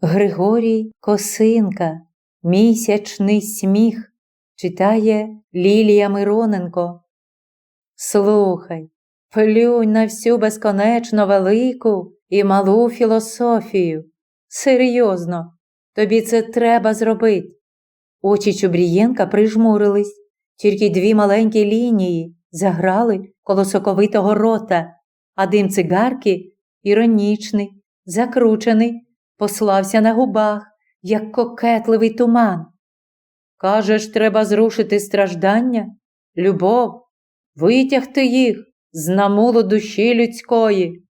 Григорій Косинка, Місячний сміх читає Лілія Мироненко. Слухай, плюнь на всю безконечно велику і малу філософію. Серйозно, тобі це треба зробити. Очі Чубрієнка прижмурились, тільки дві маленькі лінії заграли коло соковитого рота, а дим цигарки іронічний, закручений, послався на губах, як кокетливий туман. Кажеш, треба зрушити страждання, любов, витягти їх з намулу душі людської.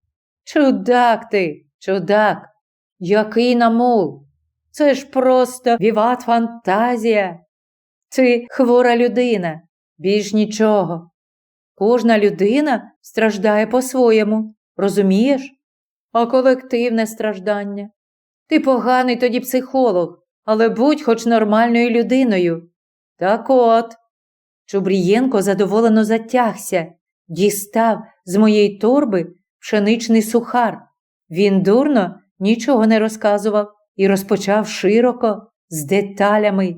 Чудак ти, чудак, який намул? Це ж просто віват фантазія. Ти хвора людина, більш нічого. Кожна людина страждає по-своєму, розумієш? А колективне страждання. Ти поганий тоді психолог, але будь хоч нормальною людиною. Так от. Чубрієнко задоволено затягся, дістав з моєї торби пшеничний сухар. Він дурно нічого не розказував і розпочав широко, з деталями.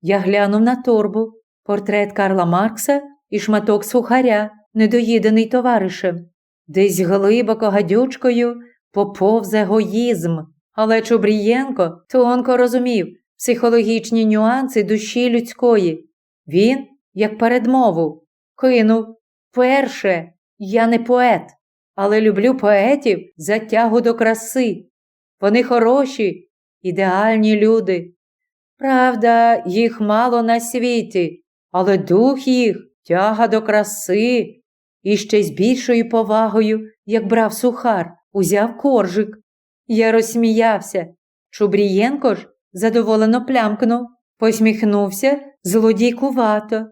Я глянув на торбу, портрет Карла Маркса і шматок сухаря, недоїдений товаришем. Десь глибоко гадючкою поповз егоїзм, але Чубрієнко тонко розумів психологічні нюанси душі людської. Він, як передмову, кинув перше, я не поет, але люблю поетів за тягу до краси. Вони хороші, ідеальні люди. Правда, їх мало на світі, але дух їх тяга до краси. І ще з більшою повагою, як брав сухар, узяв коржик. Я розсміявся. Чубрієнко ж задоволено плямкнув, посміхнувся злодійкувато.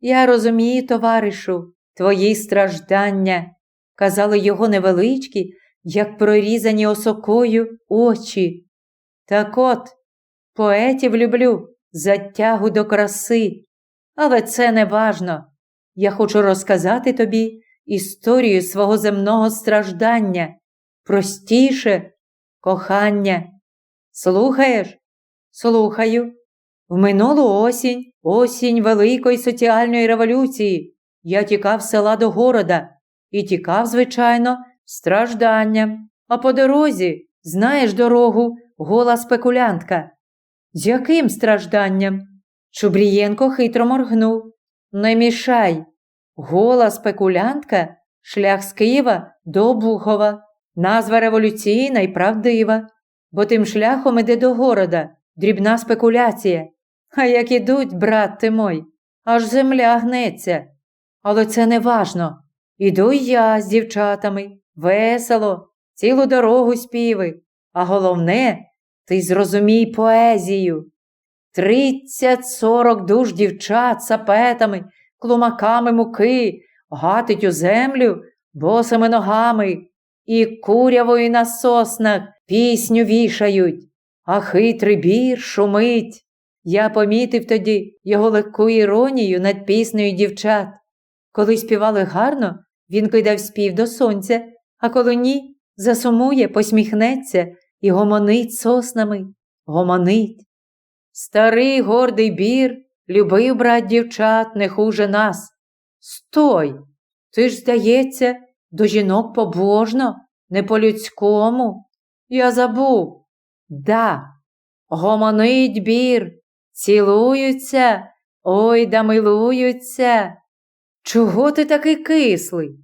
Я розумію, товаришу, твої страждання, казали його невеличкі, як прорізані осокою очі. Так от, поетів люблю за тягу до краси, але це не важно. Я хочу розказати тобі історію свого земного страждання, простіше кохання. Слухаєш? Слухаю. В минулу осінь, осінь Великої соціальної революції, я тікав з села до города і тікав, звичайно, стражданням. А по дорозі, знаєш дорогу, гола спекулянтка. З яким стражданням? Чубрієнко хитро моргнув. Не мішай. Гола спекулянтка шлях з Києва до Обухова, назва революційна і правдива, бо тим шляхом іде до города, дрібна спекуляція. А як ідуть, брат ти мой, аж земля гнеться. Але це не важно. Іду я з дівчатами, весело, цілу дорогу співи, а головне, ти зрозумій поезію. Тридцять сорок душ дівчат сапетами, клумаками муки, гатить у землю босими ногами і курявою на соснах пісню вішають, а хитрий бір шумить. Я помітив тоді його легку іронію над піснею дівчат. Коли співали гарно, він кидав спів до сонця, а коли ні, засумує, посміхнеться і гомонить соснами, гомонить. Старий гордий бір любив брат дівчат не хуже нас. Стой! Ти ж, здається, до жінок побожно, не по-людському. Я забув. Да, гомонить бір, цілуються, ой да милуються. Чого ти такий кислий?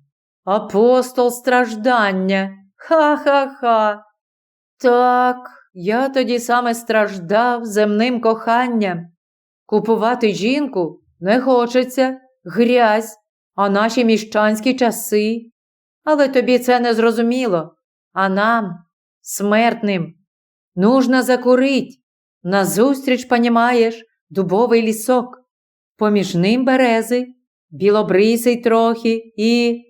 Апостол страждання. Ха-ха-ха. Так, я тоді саме страждав земним коханням. Купувати жінку не хочеться, грязь, а наші міщанські часи. Але тобі це не зрозуміло. А нам, смертним, нужно закурить. Назустріч, понімаєш, дубовий лісок, поміж ним берези, білобрисий трохи і.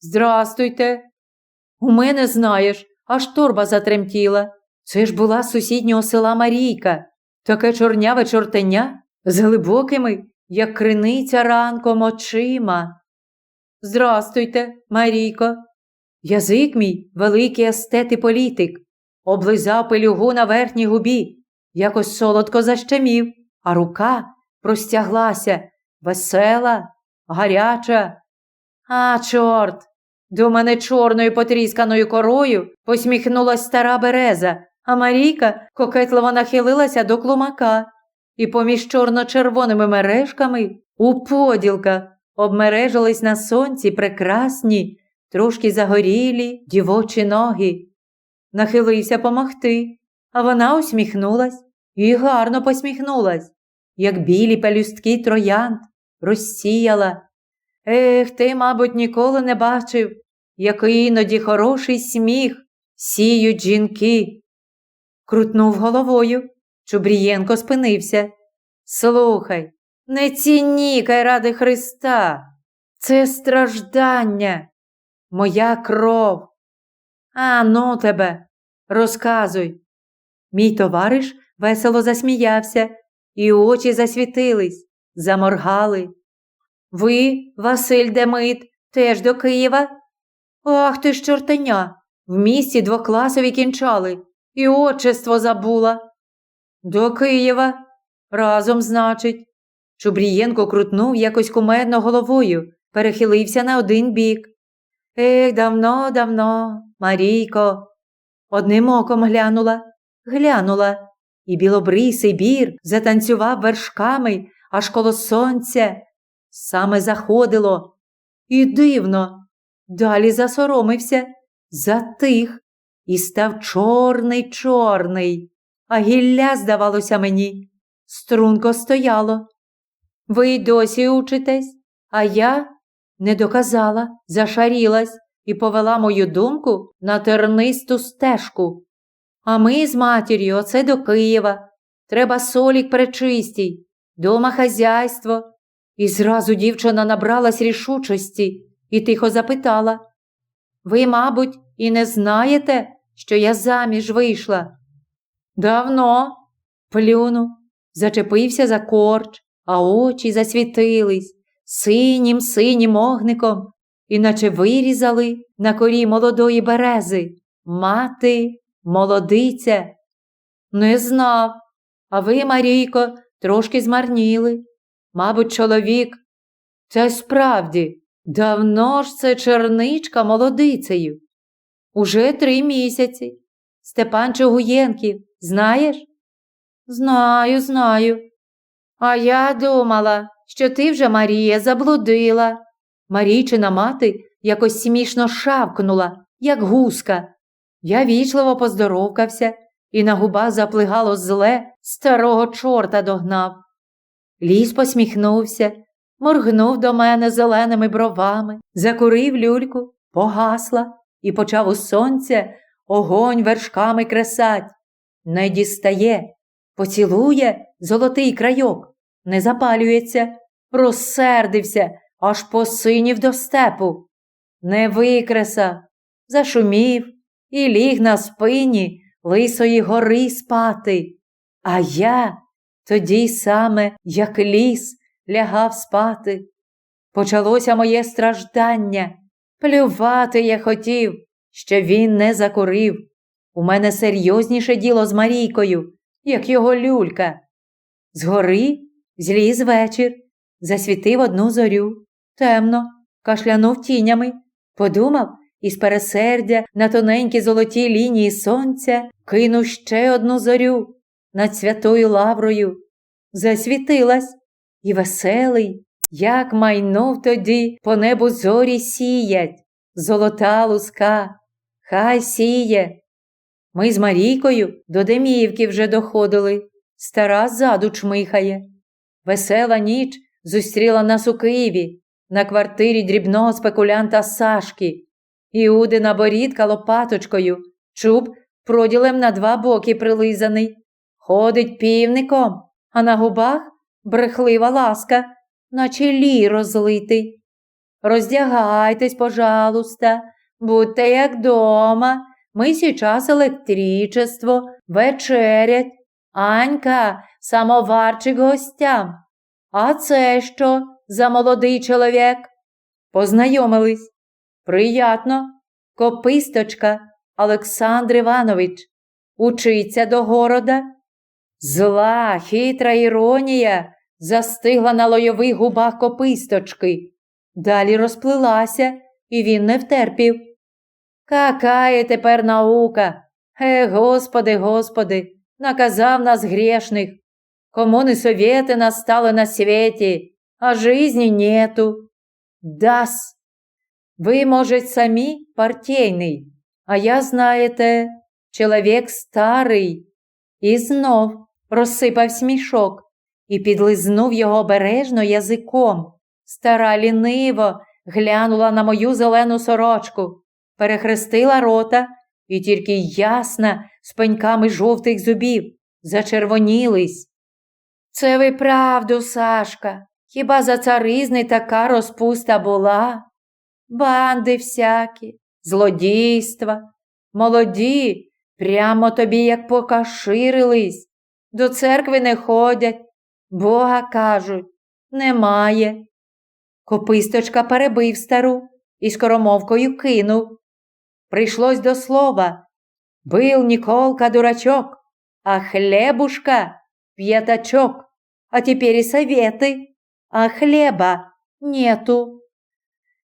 Здрастуйте. У мене, знаєш, аж торба затремтіла. Це ж була сусіднього села Марійка, таке чорняве чортеня з глибокими, як криниця ранком очима. Здрастуйте, Марійко. Язик мій великий естет і політик. облизав пелюгу на верхній губі, якось солодко защемів, а рука простяглася весела, гаряча. А, чорт! До мене чорною потрісканою корою посміхнулась стара береза, а Марійка кокетливо нахилилася до клумака, і поміж чорно-червоними мережками у поділках обмережились на сонці прекрасні, трошки загорілі дівочі ноги. Нахилився помогти, а вона усміхнулась і гарно посміхнулась, як білі пелюстки троянд розсіяла. Ех, ти, мабуть, ніколи не бачив, який іноді хороший сміх сіють жінки. Крутнув головою. Чубрієнко спинився. Слухай, не цінікай ради Христа. Це страждання, моя кров. А ну тебе, розказуй. Мій товариш весело засміявся, і очі засвітились, заморгали. Ви, Василь Демит, теж до Києва? Ах ти ж чортеня, в місті двокласові кінчали, і отчество забула. До Києва. Разом, значить. Чубрієнко крутнув якось кумедно головою, перехилився на один бік. Ех, давно, давно, Марійко. Одним оком глянула, глянула, і білобрисий бір затанцював вершками аж коло сонця. Саме заходило. І дивно, далі засоромився, затих і став чорний чорний, а гілля, здавалося мені, струнко стояло. Ви й досі учитесь, а я не доказала, зашарілась і повела мою думку на тернисту стежку. А ми з матір'ю оце до Києва. Треба солік пречистій, дома хазяйство. І зразу дівчина набралась рішучості і тихо запитала Ви, мабуть, і не знаєте, що я заміж вийшла? Давно, плюнув, зачепився за корч, а очі засвітились синім синім огником, іначе вирізали на корі молодої берези. Мати, молодиця. Не знав, а ви, Марійко, трошки змарніли. Мабуть, чоловік. Це справді, давно ж це черничка молодицею. Уже три місяці. Степан Чогуєнків, знаєш? Знаю, знаю. А я думала, що ти вже, Марія, заблудила. Марійчина мати якось смішно шавкнула, як гуска. Я вічливо поздоровкався і на губах заплигало зле, старого чорта догнав. Ліс посміхнувся, моргнув до мене зеленими бровами, закурив люльку, погасла і почав у сонця огонь вершками кресать. Не дістає, поцілує золотий крайок, не запалюється, розсердився, аж посинів до степу. Не викреса, зашумів і ліг на спині лисої гори спати. А я тоді саме, як ліс, лягав спати. Почалося моє страждання. Плювати я хотів, що він не закурив. У мене серйозніше діло з Марійкою, як його люлька. Згори зліз вечір, засвітив одну зорю, темно, кашлянув тінями, подумав із пересердя на тоненькі золоті лінії сонця кинув ще одну зорю над святою лаврою. Засвітилась і веселий, як майнув тоді по небу зорі сіять, золота луска, хай сіє. Ми з Марійкою до Деміївки вже доходили, стара ззаду чмихає. Весела ніч зустріла нас у Києві на квартирі дрібного спекулянта Сашки. Іудина борідка лопаточкою, чуб проділем на два боки прилизаний. Ходить півником, а на губах брехлива ласка, наче лі розлитий. Роздягайтесь, пожалуйста, будьте як дома. Ми сейчас електричество, вечерять. Анька, самоварчик гостям. А це що за молодий чоловік? Познайомились. Приятно. Кописточка Олександр Іванович. учиться до города. Зла, хитра іронія застигла на лойових губах кописточки. Далі розплилася, і він не втерпів. Какая тепер наука? Е, Господи, Господи, наказав нас грешних. Кому не советы настали на свете, а жизни нету. Дас. Ви, може, самі партійний, а я, знаєте, чоловік старий. І знов розсипав смішок і підлизнув його обережно язиком. Стара ліниво глянула на мою зелену сорочку, перехрестила рота, і тільки ясна з пеньками жовтих зубів зачервонілись. Це ви правду, Сашка. Хіба за царизни така розпуста була? Банди всякі, злодійства, молоді, прямо тобі як покаширились, до церкви не ходять, Бога кажуть, немає. Кописточка перебив стару і скоромовкою кинув. Прийшлось до слова. Был Николка дурачок, а хлебушка п'ятачок, а теперь и советы, а хлеба нету.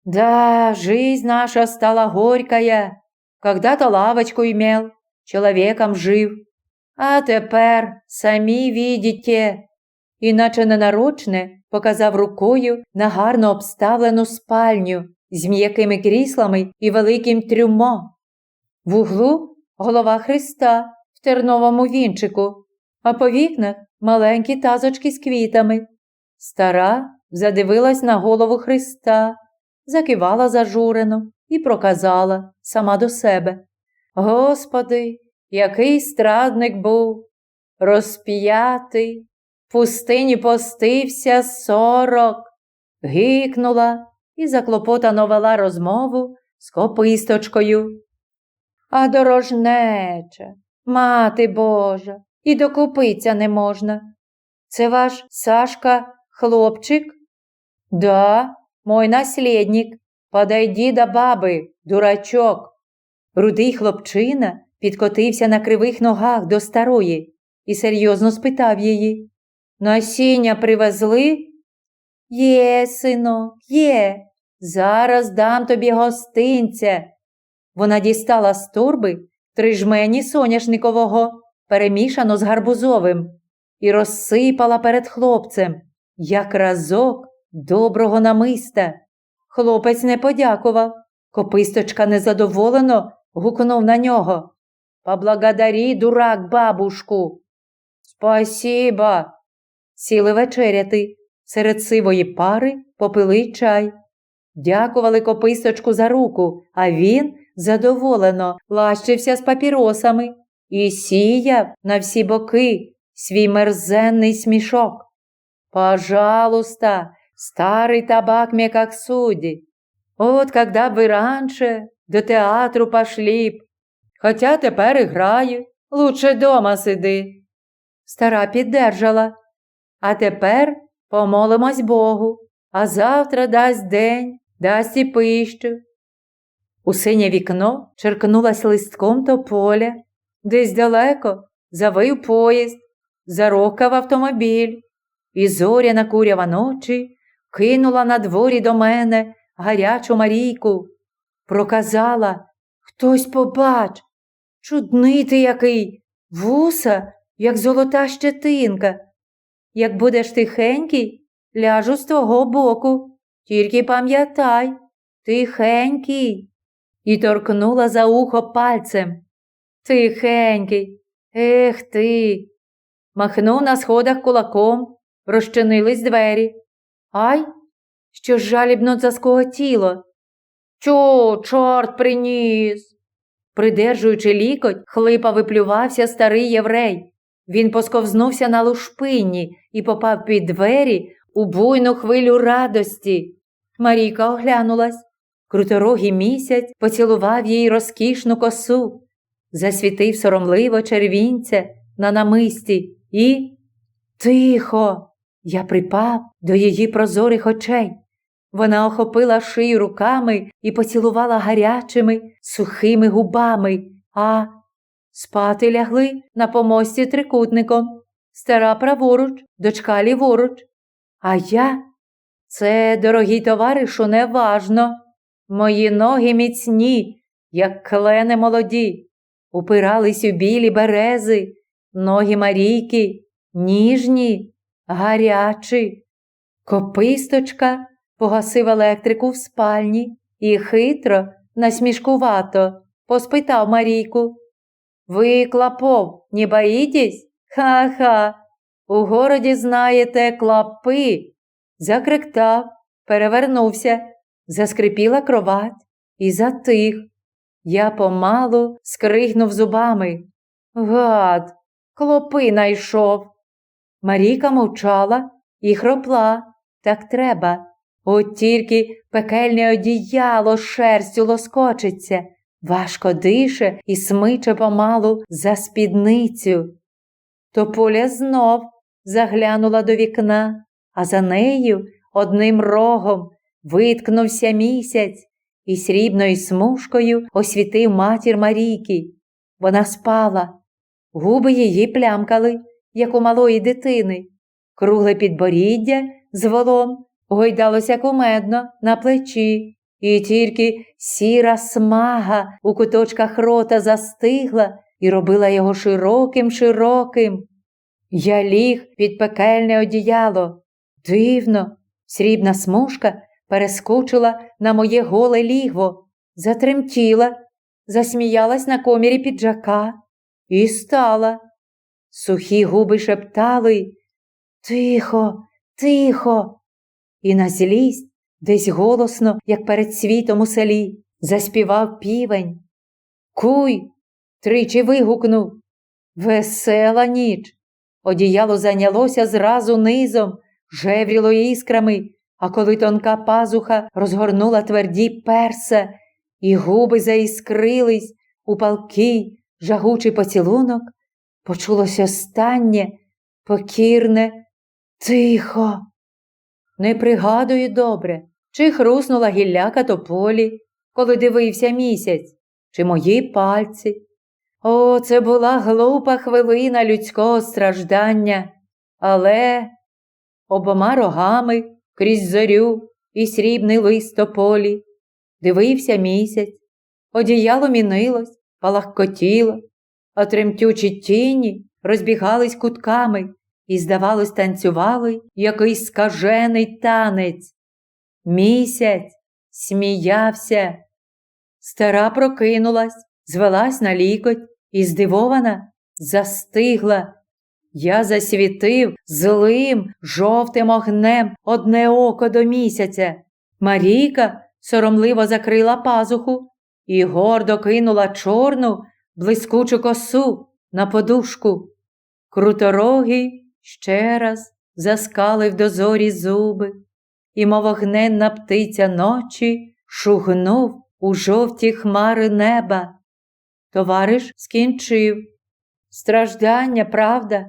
Да, жизнь наша стала горькая. Когда-то лавочку имел, человеком жив, а тепер самі видите. Іначе ненарочне показав рукою на гарно обставлену спальню з м'якими кріслами і великим трюмо. В углу голова Христа в терновому вінчику, а по вікнах маленькі тазочки з квітами. Стара задивилась на голову Христа, закивала зажурено і проказала сама до себе. Господи, який страдник був, розп'ятий, в пустині постився сорок, гикнула і заклопотано вела розмову з кописточкою. А дорожнеча, мати Божа, і докупиться не можна. Це ваш Сашка хлопчик? Да, мой наслідник. Подойди до баби, дурачок. Рудий хлопчина підкотився на кривих ногах до старої і серйозно спитав її. Насіння привезли? Є, синок, є. Зараз дам тобі гостинця. Вона дістала з торби три жмені соняшникового, перемішано з гарбузовим, і розсипала перед хлопцем, як разок доброго намиста. Хлопець не подякував. Кописточка незадоволено гукнув на нього. Поблагодарі, дурак, бабушку. Спасіба. Сіли вечеряти. Серед сивої пари попили чай. Дякували кописточку за руку, а він задоволено лащився з папіросами і сіяв на всі боки свій мерзенний смішок. Пожалуйста, старый табак мне как. Вот когда бы раньше до театру пошли б. Хотя тепер і граю, лучше дома сиди. Стара піддержала. А тепер помолимось Богу, а завтра дасть день, дасть і пищу. У синє вікно черкнулась листком тополя, десь далеко завив поїзд, зарокав автомобіль, і зоряна курява ночі кинула на дворі до мене гарячу Марійку. Проказала хтось побач, чудний ти який, вуса, як золота щетинка. Як будеш тихенький, ляжу з твого боку, тільки пам'ятай, тихенький. І торкнула за ухо пальцем. Тихенький, ех ти. Махнув на сходах кулаком, розчинились двері. Ай, що жалібно заскоготіло. Чо, чорт приніс. Придержуючи лікоть, хлипа виплювався старий єврей. Він посковзнувся на лушпинні і попав під двері у буйну хвилю радості. Марійка оглянулась. Круторогий місяць поцілував їй розкішну косу, засвітив соромливо червінця на намисті і. Тихо! Я припав до її прозорих очей. Вона охопила шию руками і поцілувала гарячими, сухими губами, а Спати лягли на помості трикутником, стара праворуч, дочка ліворуч. А я це, дорогий товаришу, неважно. Мої ноги міцні, як клени молоді, упирались у білі берези, ноги Марійки, ніжні, гарячі. Кописточка погасив електрику в спальні і хитро, насмішкувато поспитав Марійку. Ви, клапов, не боїтесь? Ха-ха. У городі, знаєте, клапи. Закриктав, перевернувся, заскрипіла кровать і затих. Я помалу скригнув зубами. Гад, клопи найшов. Марійка мовчала і хропла. Так треба. От тільки пекельне одіяло шерстю лоскочиться, важко дише і смиче помалу за спідницю. Тополя знов заглянула до вікна, а за нею одним рогом виткнувся місяць і срібною смужкою освітив матір Марійки. Вона спала, губи її плямкали, як у малої дитини, кругле підборіддя з волом гойдалося кумедно на плечі, і тільки сіра смага у куточках рота застигла і робила його широким широким. Я ліг під пекельне одіяло. Дивно, срібна смужка перескочила на моє голе лігво, затремтіла, засміялась на комірі піджака і стала. Сухі губи шептали Тихо, тихо. І на злість, десь голосно, як перед світом у селі, заспівав півень. Куй, тричі вигукнув. Весела ніч. Одіяло зайнялося зразу низом, жевріло іскрами, а коли тонка пазуха розгорнула тверді перса, і губи заіскрились у палкий, жагучий поцілунок, почулося останнє, покірне, тихо. Не пригадую добре, чи хруснула гілляка тополі, коли дивився місяць, чи мої пальці. О, це була глупа хвилина людського страждання, але обома рогами крізь зорю і срібний лист тополі дивився місяць, одіяло мінилось, палахкотіло, а тремтючі тіні розбігались кутками і, здавалось, танцювали якийсь скажений танець. Місяць сміявся. Стара прокинулась, звелась на лікоть і, здивована, застигла. Я засвітив злим жовтим огнем одне око до місяця. Марійка соромливо закрила пазуху і гордо кинула чорну, блискучу косу на подушку. Круторогий ще раз заскалив дозорі зуби, і, мов огненна птиця ночі, шугнув у жовті хмари неба. Товариш скінчив. Страждання, правда?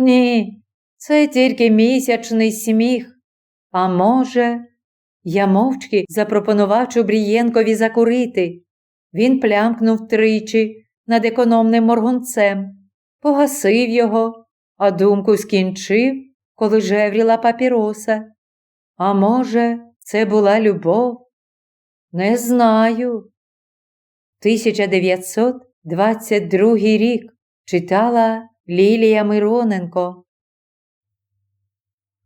Ні, це тільки місячний сміх. А може, я мовчки запропонував Чубрієнкові закурити. Він плямкнув тричі над економним моргунцем, погасив його, а думку скінчив, коли жевріла папіроса. А може, це була любов? Не знаю. 1922 рік читала Лілія Мироненко